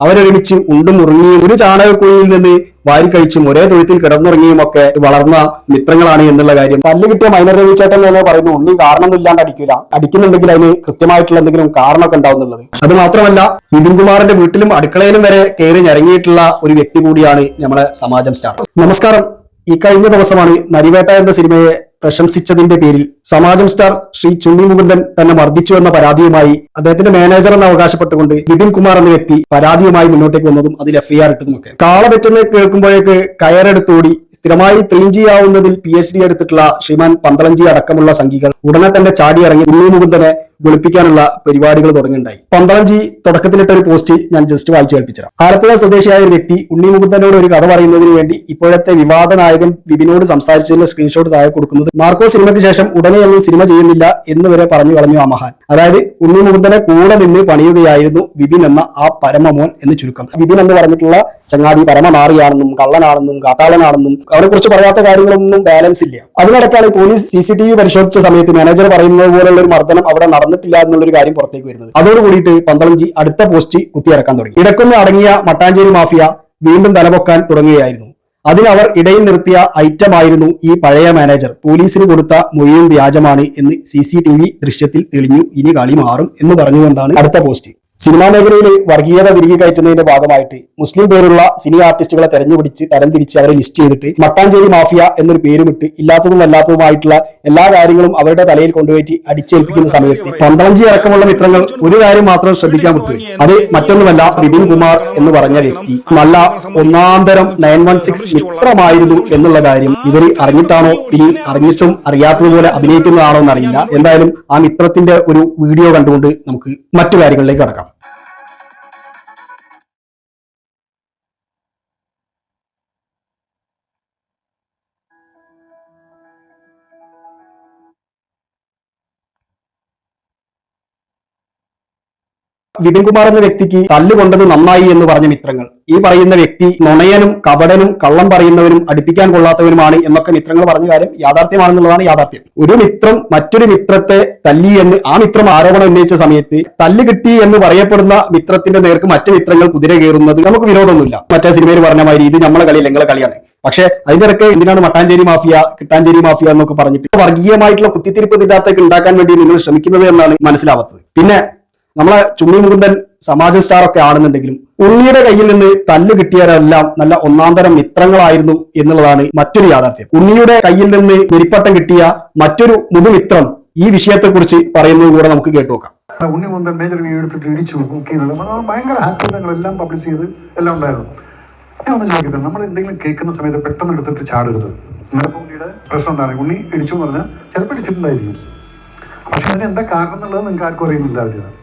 അവരൊരുമിച്ച് ഉണ്ടും ഉറങ്ങിയും ഒരു ചാണകക്കുഴിയിൽ നിന്ന് വാരിക്കഴിച്ചും ഒരേ തൊഴുത്തിൽ കിടന്നുറങ്ങിയും ഒക്കെ വളർന്ന മിത്രങ്ങളാണ് എന്നുള്ള കാര്യം. തല്ല് കിട്ടിയ മൈനർ രവിച്ചേട്ടൻ എന്ന് പറയുന്നു ഉണ്ണി കാരണമൊന്നും ഇല്ലാണ്ട് അടിക്കില്ല അടിക്കുന്നുണ്ടെങ്കിൽ അതിന് കൃത്യമായിട്ടുള്ള എന്തെങ്കിലും കാരണമൊക്കെ ഉണ്ടാവുന്നുള്ളത്. അത് മാത്രമല്ല വിപിൻകുമാറിന്റെ വീട്ടിലും അടുക്കളയിലും വരെ കയറി ഞരങ്ങിയിട്ടുള്ള ഒരു വ്യക്തി കൂടിയാണ് നമ്മളെ സമാജം സ്റ്റാർ. നമസ്കാരം. ഈ കഴിഞ്ഞ ദിവസമാണ് നരിവേട്ട എന്ന സിനിമയെ പ്രശംസിച്ചതിന്റെ പേരിൽ സമാജം സ്റ്റാർ ശ്രീ ചുണ്ണി മുകുന്ദൻ തന്നെ മർദ്ദിച്ചു എന്ന പരാതിയുമായി അദ്ദേഹത്തിന്റെ മാനേജർ എന്ന് അവകാശപ്പെട്ടുകൊണ്ട് വിപിൻ കുമാർ എന്ന വ്യക്തി പരാതിയുമായി മുന്നോട്ടേക്ക് വന്നതും അതിൽ എഫ്ഐആർ ഇട്ടതുമൊക്കെ. കാള പറ്റുന്ന കേൾക്കുമ്പോഴേക്ക് കയറെടുത്തോടി സ്ഥിരമായി ത്രീഞ്ചി ആവുന്നതിൽ പി എച്ച് ഡി എടുത്തിട്ടുള്ള ശ്രീമാൻ പന്തളഞ്ചി അടക്കമുള്ള സംഘികൾ ഉടനെ തന്നെ ചാടിയിറങ്ങി ഉണ്ണി മുകുന്ദനെ വെളുപ്പിക്കാനുള്ള പരിപാടികൾ തുടങ്ങുന്നുണ്ടായി പന്തളഞ്ചി തുടക്കത്തിലിട്ട ഒരു പോസ്റ്റ് ഞാൻ ജസ്റ്റ് വായിച്ചു കേൾപ്പിച്ചതാണ്. ആലപ്പുഴ സ്വദേശിയായ ഒരു വ്യക്തി ഉണ്ണി മുകുന്ദനോട് ഒരു കഥ പറയുന്നതിന് വേണ്ടി ഇപ്പോഴത്തെ വിവാദ നായകൻ വിപിനോട് സംസാരിച്ചതിന്റെ സ്ക്രീൻഷോട്ട് താഴെ കൊടുക്കുന്നത് മാർക്കോ സിനിമയ്ക്ക് ശേഷം ഉടനെ ഒന്നും സിനിമ ചെയ്യുന്നില്ല എന്ന് വരെ പറഞ്ഞു കളഞ്ഞു ആ മഹാൻ. അതായത് ഉണ്ണി മുകുന്ദനെ കൂടെ നിന്ന് പണിയുകയായിരുന്നു വിപിൻ എന്ന ആ പരമമോൻ എന്ന് ചുരുക്കം. വിപിൻ എന്ന് പറഞ്ഞിട്ടുള്ള ചങ്ങാതി പരമനാറിയാണെന്നും കള്ളനാണെന്നും കാട്ടാളനാണെന്നും അവരെ കുറിച്ച് പറയാത്ത കാര്യങ്ങളൊന്നും ബാലൻസ് ഇല്ല. അതിനിടയ്ക്കാണ് police C C T V പരിശോധിച്ച സമയത്ത് മാനേജർ പറയുന്നത് പോലുള്ള ഒരു മർദ്ദനം അവിടെ നടന്നിട്ടില്ല എന്നുള്ളൊരു കാര്യം പുറത്തേക്ക് വരുന്നത്. അതോടുകൂടിയിട്ട് പന്തളഞ്ചി അടുത്ത പോസ്റ്റ് കുത്തിയിറക്കാൻ തുടങ്ങി. ഇടക്കൊന്ന് അടങ്ങിയ മട്ടാഞ്ചേരി മാഫിയ വീണ്ടും തലപൊക്കാൻ തുടങ്ങുകയായിരുന്നു. അതിനവർ ഇടയിൽ നിർത്തിയ ഐറ്റമായിരുന്നു ഈ പഴയ മാനേജർ പോലീസിന് കൊടുത്ത മൊഴിയും വ്യാജമാണ് എന്ന് സി ദൃശ്യത്തിൽ തെളിഞ്ഞു. ഇനി കളി മാറും എന്ന് പറഞ്ഞുകൊണ്ടാണ് അടുത്ത പോസ്റ്റ്. സിനിമാ മേഖലയിൽ വർഗീയത തിരികെ കയറ്റുന്നതിന്റെ ഭാഗമായിട്ട് മുസ്ലിം പേരുള്ള സിനി ആർട്ടിസ്റ്റുകളെ തെരഞ്ഞുപിടിച്ച് തരംതിരിച്ച് അവരെ ലിസ്റ്റ് ചെയ്തിട്ട് മട്ടാഞ്ചേരി മാഫിയ എന്നൊരു പേരുമിട്ട് ഇല്ലാത്തതും അല്ലാത്തതുമായിട്ടുള്ള എല്ലാ കാര്യങ്ങളും അവരുടെ തലയിൽ കൊണ്ടുപോയി അടിച്ചേൽപ്പിക്കുന്ന സമയത്ത് പന്തളഞ്ചി അടക്കമുള്ള മിത്രങ്ങൾ ഒരു കാര്യം മാത്രം ശ്രദ്ധിക്കാൻ വിട്ടു അത് മറ്റൊന്നുമല്ല വിപിൻ കുമാർ എന്ന് പറഞ്ഞ വ്യക്തി. നല്ല ഒന്നാന്തരം നയൻ വൺ സിക്സ് മിത്രമായിരുന്നു എന്നുള്ള കാര്യം ഇവർ അറിഞ്ഞിട്ടാണോ? ഇനി അറിഞ്ഞിട്ടും അറിയാത്തതുപോലെ അഭിനയിക്കുന്നതാണോ എന്നറിയില്ല. എന്തായാലും ആ മിത്രത്തിന്റെ ഒരു വീഡിയോ കണ്ടുകൊണ്ട് നമുക്ക് മറ്റു കാര്യങ്ങളിലേക്ക് കടക്കാം. വിപിൻ കുമാർ എന്ന വ്യക്തിക്ക് തല്ലുകൊണ്ടത് നന്നായി എന്ന് പറഞ്ഞ മിത്രങ്ങൾ. ഈ പറയുന്ന വ്യക്തി നുണയനും കപടനും കള്ളം പറയുന്നവരും അടുപ്പിക്കാൻ കൊള്ളാത്തവരുമാണ് എന്നൊക്കെ മിത്രങ്ങൾ പറഞ്ഞ കാര്യം യാഥാർത്ഥ്യമാണെന്നുള്ളതാണ് യാഥാർത്ഥ്യം. ഒരു മിത്രം മറ്റൊരു മിത്രത്തെ തല്ലി എന്ന് ആ മിത്രം ആരോപണം ഉന്നയിച്ച സമയത്ത് തല്ല് കിട്ടി എന്ന് പറയപ്പെടുന്ന മിത്രത്തിന്റെ നേർക്ക് മറ്റു മിത്രങ്ങൾ കുതിര കയറുന്നത് നമുക്ക് വിരോധമൊന്നുമില്ല. മറ്റേ സിനിമയിൽ പറഞ്ഞ മാതിരി ഇത് നമ്മളെ കളി നിങ്ങളെ കളിയാണ്. പക്ഷെ അതിന്റെ ഇടയ്ക്ക് എന്തിനാണ് മട്ടാഞ്ചേരി മാഫിയ കിട്ടാഞ്ചേരി മാഫിയ എന്നൊക്കെ പറഞ്ഞിട്ട്? വർഗീയമായിട്ടുള്ള കുത്തിത്തിരിപ്പ് ഇതിന്റെ അകത്തേക്ക് ഉണ്ടാക്കാൻ വേണ്ടി നിങ്ങൾ ശ്രമിക്കുന്നത് എന്നാണ് മനസ്സിലാവാത്തത്. പിന്നെ നമ്മളെ ചുണ്ണി മുകുന്ദൻ സമാജ സ്റ്റാർ ഒക്കെ ആണെന്നുണ്ടെങ്കിലും ഉണ്ണിയുടെ കയ്യിൽ നിന്ന് തല്ല് കിട്ടിയവരെല്ലാം നല്ല ഒന്നാന്തരം മിത്രങ്ങളായിരുന്നു എന്നുള്ളതാണ് മറ്റൊരു യാഥാർത്ഥ്യം. ഉണ്ണിയുടെ കയ്യിൽ നിന്ന് വെരിപ്പട്ടം കിട്ടിയ മറ്റൊരു മുതുമിത്രം ഈ വിഷയത്തെക്കുറിച്ച് പറയുന്നത് കൂടെ നമുക്ക് കേട്ടു നോക്കാം. ഉണ്ണി മുന്തൻ മേജർ വ്യൂ എടുത്തിട്ട് ഇടിച്ചു കുക്ക് ചെയ്യുന്നുണ്ട് ഭയങ്കര ഞങ്ങളെല്ലാം പബ്ലിഷ് ചെയ്ത് എല്ലാം ഉണ്ടായിരുന്നു. ഞാൻ ഒന്ന് ചോദിക്കട്ടെ നമ്മൾ എന്തെങ്കിലും കേൾക്കുന്ന സമയത്ത് പെട്ടെന്ന് എടുത്തിട്ട് ചാടരുത്. നിങ്ങളുടെ ഉണ്ണിയുടെ പ്രശ്നം എന്താണ്? ഉണ്ണി ഇടിച്ചു എന്ന് പറഞ്ഞാൽ ചിലപ്പോൾ ഇടിച്ചിട്ടുണ്ടായിരിക്കും. പക്ഷെ അതിന് എന്താ കാരണം എന്നുള്ളത് നിങ്ങൾക്ക് ആർക്കും അറിയുന്നില്ല അവർ അപ്പൊ അവിടെ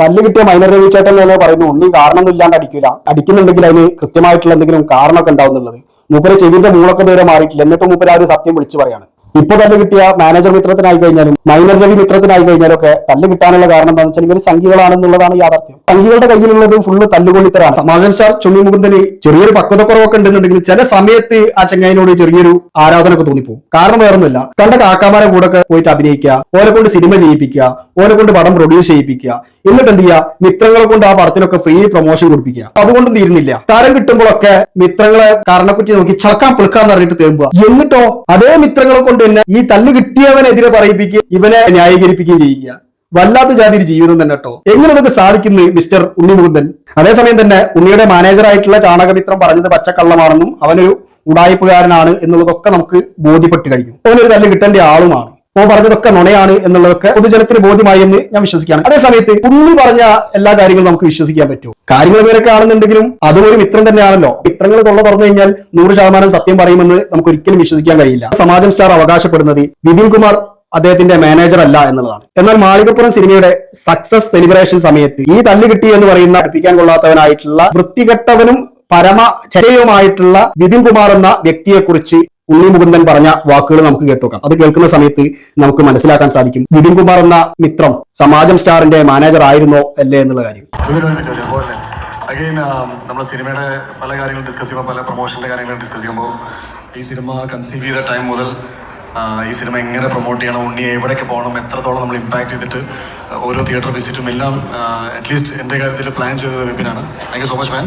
തല്ല് കിട്ടിയ മൈനർ രവിചേട്ടൻ എന്ന് പറയുന്നു. ഉണ്ണി കാരണമൊന്നും ഇല്ലാണ്ട് അടിക്കില്ല. അടിക്കുന്നുണ്ടെങ്കിൽ അതിന് കൃത്യമായിട്ടുള്ള എന്തെങ്കിലും കാരണമൊക്കെ ഉണ്ടാവുന്നുള്ളത്. മൂപ്പര് ചെവിന്റെ മൂളൊക്കെ ദൂരെ മാറിയിട്ടില്ല. എന്നിട്ട് മൂപ്പര് ആ ഒരു സത്യം വിളിച്ചു പറയാണ്. ഇപ്പൊ തന്നെ കിട്ടിയ മാനേജർ മിത്രത്തിനായി കഴിഞ്ഞാലും മൈനർ രവി മിത്രത്തിനായി കഴിഞ്ഞാലും ഒക്കെ തല്ല് കിട്ടാനുള്ള കാരണം എന്താണെന്ന് വെച്ചാൽ ഇവർ സംഖ്യകളാണെന്നുള്ളതാണ് യാഥാർത്ഥ്യം. സംഖ്യകളുടെ കയ്യിലുള്ളത് ഫുള്ള് തല്ലുകൊള്ളിത്തരാണ്. സമാജം സാർ ചുണ്ണി മുകുന്ദന് ചെറിയൊരു പക്വതക്കുറവൊക്കെ ഉണ്ടെന്നുണ്ടെങ്കിൽ ചില സമയത്ത് ആ ചെങ്ങായിനോട് ചെറിയൊരു ആരാധന ഒക്കെ തോന്നിപ്പോകും കാരണം വേറൊന്നുമില്ല കണ്ട കാക്കാമാരെ കൂടെ പോയിട്ട് അഭിനയിക്കുക ഓരെ കൊണ്ട് സിനിമ ചെയ്യിപ്പിക്കുക ഓരെ കൊണ്ട് പടം പ്രൊഡ്യൂസ് ചെയ്യിപ്പിക്കുക എന്നിട്ട് എന്ത് ചെയ്യുക? മിത്രങ്ങളെ കൊണ്ട് ആ പടത്തിനൊക്കെ ഫ്രീ പ്രൊമോഷൻ കൊടുപ്പിക്കുക. അതുകൊണ്ടും തീരുന്നില്ല. താരം കിട്ടുമ്പോഴൊക്കെ മിത്രങ്ങളെ കാരണക്കുറ്റി നോക്കി ചളക്കാൻ പിളുക്കാന്ന് പറഞ്ഞിട്ട് തേമ്പുക. എന്നിട്ടോ അതേ മിത്രങ്ങളെ കൊണ്ട് തന്നെ ഈ തല്ലു കിട്ടിയവനെതിരെ പറയിപ്പിക്കുക ഇവനെ ന്യായീകരിപ്പിക്കുകയും ചെയ്യുക. വല്ലാത്ത ജാതി ജീവിതം തന്നെ കേട്ടോ. എങ്ങനെ നമുക്ക് സാധിക്കുന്നു മിസ്റ്റർ ഉണ്ണിമുകുന്ദൻ? അതേസമയം തന്നെ ഉണ്ണിയുടെ മാനേജറായിട്ടുള്ള ചാണകമിത്രം പറഞ്ഞത് പച്ചക്കള്ളമാണെന്നും അവനൊരു ഉടായ്പുകാരനാണ് എന്നുള്ളതൊക്കെ നമുക്ക് ബോധ്യപ്പെട്ട് കഴിഞ്ഞു. അവനൊരു തല്ല് കിട്ടേണ്ട ആളുമാണ്. ഓ പറഞ്ഞതൊക്കെ നുണയാണ് എന്നുള്ളതൊക്കെ പൊതുജനത്തിന് ബോധ്യമായി എന്ന് ഞാൻ വിശ്വസിക്കുകയാണ്. അതേ സമയത്ത് ഉണ്ണി പറഞ്ഞ എല്ലാ കാര്യങ്ങളും നമുക്ക് വിശ്വസിക്കാൻ പറ്റും. കാര്യങ്ങൾ വേറെ കാണുന്നുണ്ടെങ്കിലും അതും ഒരു മിത്രം തന്നെയാണല്ലോ. മിത്രങ്ങൾ തൊള്ള തുറന്നു കഴിഞ്ഞാൽ നൂറ് ശതമാനം സത്യം പറയുമെന്ന് നമുക്ക് ഒരിക്കലും വിശ്വസിക്കാൻ കഴിയില്ല. സമാജം സ്റ്റാർ അവകാശപ്പെടുന്നത് വിപിൻ കുമാർ അദ്ദേഹത്തിന്റെ മാനേജർ അല്ല എന്നുള്ളതാണ്. എന്നാൽ മാളികപ്പുറം സിനിമയുടെ സക്സസ് സെലിബ്രേഷൻ സമയത്ത് ഈ തല്ല് കിട്ടി എന്ന് പറയുന്ന അടുപ്പിക്കാൻ കൊള്ളാത്തവനായിട്ടുള്ള വൃത്തികെട്ടവനും പരമ ചരയുമായിട്ടുള്ള വിപിൻ കുമാർ എന്ന വ്യക്തിയെക്കുറിച്ച് ഉണ്ണി മുകുന്ദൻ പറഞ്ഞ വാക്കുകൾ നമുക്ക് കേട്ടോക്കാം. അത് കേൾക്കുന്ന സമയത്ത് നമുക്ക് മനസ്സിലാക്കാൻ സാധിക്കും. വിപിൻ കുമാർ എന്ന മിത്രം സമാജം സ്റ്റാറിന്റെ മാനേജർ ആയിരുന്നോ അല്ലേ എന്നുള്ള കാര്യം. അഗൈൻ നമ്മുടെ സിനിമയുടെ പല കാര്യങ്ങളും ഡിസ്കസ് ചെയ്യുമ്പോൾ പല പ്രൊമോഷന്റെ കാര്യങ്ങളും ഡിസ്കസ് ചെയ്യുമ്പോൾ ഈ സിനിമ കൺസീവ് ചെയ്ത ടൈം മുതൽ ഈ സിനിമ എങ്ങനെ പ്രൊമോട്ട് ചെയ്യണം ഉണ്ണിയെ എവിടേക്ക് പോകണം എത്രത്തോളം നമ്മൾ ഇമ്പാക്ട് ചെയ്തിട്ട് ഓരോ തിയേറ്റർ വിസിറ്റും എല്ലാം അറ്റ്ലീസ്റ്റ് എന്റെ കാര്യത്തിൽ പ്ലാൻ ചെയ്തത് വിപിനാണ് thank you so much man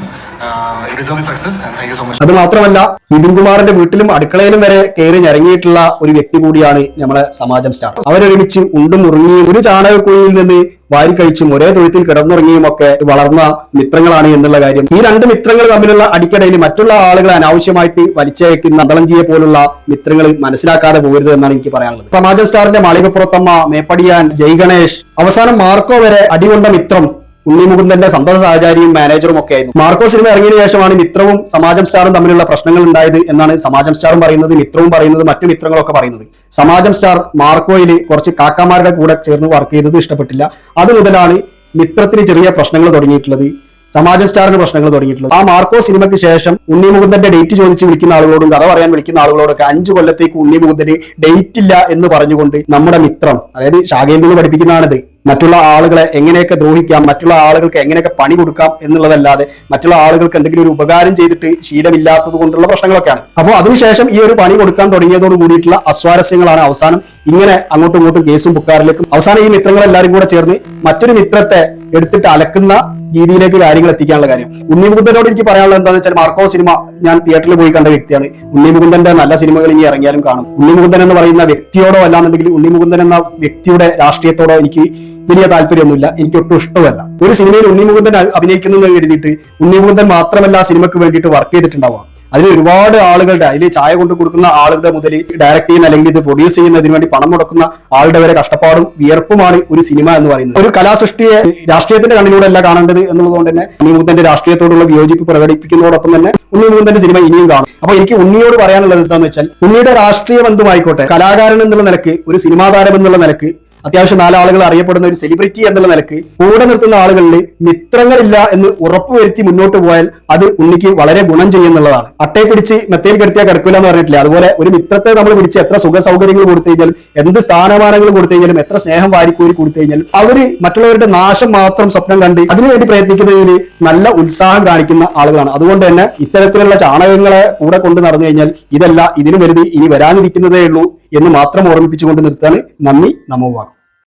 അത് മാത്രമല്ല വിപിൻ കുമാറിന്റെ വീട്ടിലും അടുക്കളയിലും വരെ കയറി ഞരങ്ങിയിട്ടുള്ള ഒരു വ്യക്തി കൂടിയാണ് നമ്മളെ സമാജം സ്റ്റാർ അവരൊരുമിച്ച് ഉണ്ടും ഉറങ്ങിയും ഒരു ചാണകക്കുഴിയിൽ നിന്ന് വാരി കഴിച്ചും ഒരേ തൊഴുത്തിൽ കിടന്നുറങ്ങിയും ഒക്കെ വളർന്ന മിത്രങ്ങളാണ് എന്നുള്ള കാര്യം. ഈ രണ്ട് മിത്രങ്ങൾ തമ്മിലുള്ള അടിക്കടയിൽ മറ്റുള്ള ആളുകളെ അനാവശ്യമായിട്ട് വലിച്ചയക്കുന്ന അന്തളഞ്ചിയെ പോലുള്ള മിത്രങ്ങൾ മനസ്സിലാക്കാതെ പോകരുത് എന്നാണ് എനിക്ക് പറയാനുള്ളത്. സമാജം സ്റ്റാറിന്റെ മാളികപ്പുറത്തമ്മ മേപ്പടിയാൻ ജയ് ഗണേഷ് അവസാനം മാർക്കോ വരെ അടികൊണ്ട മിത്രം ഉണ്ണിമുകുന്ദന്റെ സന്തത സഹചാരിയും മാനേജറും ഒക്കെ ആയിരുന്നു മാർക്കോ സിനിമ ഇറങ്ങിയതിനു ശേഷമാണ് മിത്രവും സമാജം സ്റ്റാറും തമ്മിലുള്ള പ്രശ്നങ്ങൾ ഉണ്ടായത് എന്നാണ് സമാജം സ്റ്റാറും പറയുന്നത് മിത്രവും പറയുന്നത് മറ്റു മിത്രങ്ങളൊക്കെ പറയുന്നത്. സമാജം സ്റ്റാർ മാർക്കോയിൽ കുറച്ച് കാക്കാമാരുടെ കൂടെ ചേർന്ന് വർക്ക് ചെയ്തത് ഇഷ്ടപ്പെട്ടില്ല. അത് മുതലാണ് മിത്രത്തിന് ചെറിയ പ്രശ്നങ്ങൾ തുടങ്ങിയിട്ടുള്ളത്. സമാജ സ്റ്റാറിന് പ്രശ്നങ്ങൾ തുടങ്ങിയിട്ടുള്ളത്. ആ മാർക്കോ സിനിമയ്ക്ക് ശേഷം ഉണ്ണി മുകുന്ദന്റെ ഡേറ്റ് ചോദിച്ച് വിളിക്കുന്ന ആളുകളോടും കഥ പറയാൻ വിളിക്കുന്ന ആളുകളോടൊക്കെ അഞ്ചു കൊല്ലത്തേക്ക് ഉണ്ണി മുകുന്ദന് ഡേറ്റ് ഇല്ല എന്ന് പറഞ്ഞുകൊണ്ട് നമ്മുടെ മിത്രം അതായത് ശാഖയിൽ നിന്ന് പഠിപ്പിക്കുന്നതാണിത് മറ്റുള്ള ആളുകളെ എങ്ങനെയൊക്കെ ദ്രോഹിക്കാം മറ്റുള്ള ആളുകൾക്ക് എങ്ങനെയൊക്കെ പണി കൊടുക്കാം എന്നുള്ളതല്ലാതെ മറ്റുള്ള ആളുകൾക്ക് എന്തെങ്കിലും ഒരു ഉപകാരം ചെയ്തിട്ട് ശീലമില്ലാത്തത് കൊണ്ടുള്ള പ്രശ്നങ്ങളൊക്കെയാണ്. അപ്പോൾ അതിനുശേഷം ഈ ഒരു പണി കൊടുക്കാൻ തുടങ്ങിയതോട് കൂടിയിട്ടുള്ള അസ്വാരസ്യങ്ങളാണ് അവസാനം. ഇങ്ങനെ അങ്ങോട്ടും ഇങ്ങോട്ടും കേസും പുക്കാറിലേക്കും. അവസാനം ഈ മിത്രങ്ങളെല്ലാവരും കൂടെ ചേർന്ന് മറ്റൊരു മിത്രത്തെ എടുത്തിട്ട് അലക്കുന്ന രീതിയിലേക്ക് കാര്യങ്ങൾ എത്തിക്കാനുള്ള കാര്യം. ഉണ്ണിമുകുന്ദനോട് എനിക്ക് പറയാനുള്ളത് എന്താണെന്ന് വെച്ചാൽ മാർക്കോ സിനിമ ഞാൻ തിയേറ്ററിൽ പോയി കണ്ട വ്യക്തിയാണ്. ഉണ്ണിമുകുന്ദന്റെ നല്ല സിനിമകൾ ഇനി ഇറങ്ങിയാലും കാണും. ഉണ്ണിമുകുന്ദൻ എന്ന് പറയുന്ന വ്യക്തിയോടോ അല്ലാന്നുണ്ടെങ്കിൽ ഉണ്ണിമുകുന്ദൻ എന്ന വ്യക്തിയുടെ രാഷ്ട്രീയത്തോടോ എനിക്ക് വലിയ താല്പര്യമൊന്നുമില്ല. എനിക്ക് ഒട്ടും ഇഷ്ടമല്ല. ഒരു സിനിമയിൽ ഉണ്ണിമുകുന്ദൻ അഭിനയിക്കുന്നു കരുതിയിട്ട് ഉണ്ണിമുകുന്ദൻ മാത്രമല്ല സിനിമയ്ക്ക് വേണ്ടിയിട്ട് വർക്ക് ചെയ്തിട്ടുണ്ടാവാം. അതിൽ ഒരുപാട് ആളുകളുടെ അതിൽ ചായ കൊണ്ട് കൊടുക്കുന്ന ആളുടെ മുതൽ ഡയറക്ട് ചെയ്യുന്ന അല്ലെങ്കിൽ ഇത് പ്രൊഡ്യൂസ് ചെയ്യുന്നതിന് വേണ്ടി പണം മുടക്കുന്ന ആളുടെ വരെ കഷ്ടപ്പാടും വിയർപ്പുമാണ് ഒരു സിനിമ എന്ന് പറയുന്നത്. ഒരു കലാസൃഷ്ടിയെ രാഷ്ട്രീയത്തിന്റെ കണ്ണിലൂടെ അല്ല കാണേണ്ടത് എന്നുള്ളതുകൊണ്ട് തന്നെ ഉണ്ണിമുകുന്ദന്റെ രാഷ്ട്രീയത്തോടുള്ള വിയോജിപ്പ് പ്രകടിപ്പിക്കുന്നതോടൊപ്പം തന്നെ ഉണ്ണിമുകുന്ദന്റെ സിനിമ ഇനിയും കാണും. അപ്പൊ എനിക്ക് ഉണ്ണിയോട് പറയാനുള്ളത് എന്താണെന്ന് വെച്ചാൽ ഉണ്ണിയുടെ രാഷ്ട്രീയ ബന്ധമായിക്കോട്ടെ കലാകാരൻ എന്നുള്ള നിലയ്ക്ക് ഒരു സിനിമാ താരം എന്നുള്ള നിലയ്ക്ക് അത്യാവശ്യം നാലാളുകൾ അറിയപ്പെടുന്ന ഒരു സെലിബ്രിറ്റി എന്നുള്ള നിലയ്ക്ക് കൂടെ നിർത്തുന്ന ആളുകളിൽ മിത്രങ്ങളില്ല എന്ന് ഉറപ്പുവരുത്തി മുന്നോട്ട് പോയാൽ അത് ഉണ്ണിക്ക് വളരെ ഗുണം ചെയ്യുന്നുള്ളതാണ് അട്ടയെ പിടിച്ച് മെത്തയിൽ കിടത്തിയാൽ കിടക്കില്ല എന്ന് പറഞ്ഞിട്ടില്ല? അതുപോലെ ഒരു മിത്രത്തെ നമ്മൾ പിടിച്ച് എത്ര സുഖ സൗകര്യങ്ങൾ കൊടുത്തു കഴിഞ്ഞാലും എന്ത് സ്ഥാനമാനങ്ങൾ കൊടുത്തു കഴിഞ്ഞാലും എത്ര സ്നേഹം വാരിക്കോരി കൊടുത്തു കഴിഞ്ഞാലും അവർ മറ്റുള്ളവരുടെ നാശം മാത്രം സ്വപ്നം കണ്ട് അതിനുവേണ്ടി പ്രയത്നിക്കുന്നതിന് നല്ല ഉത്സാഹം കാണിക്കുന്ന ആളുകളാണ്. അതുകൊണ്ട് തന്നെ ഇത്തരത്തിലുള്ള ചാണകങ്ങളെ കൂടെ കൊണ്ട് നടന്നു കഴിഞ്ഞാൽ ഇതല്ല ഇതിനു വരുതി ഇനി വരാനിരിക്കുന്നതേ ഉള്ളൂ. എന്ന് മാത്രം ഓർമ്മിപ്പിച്ചുകൊണ്ട് നിർത്താണ് നന്ദി നമോവാകം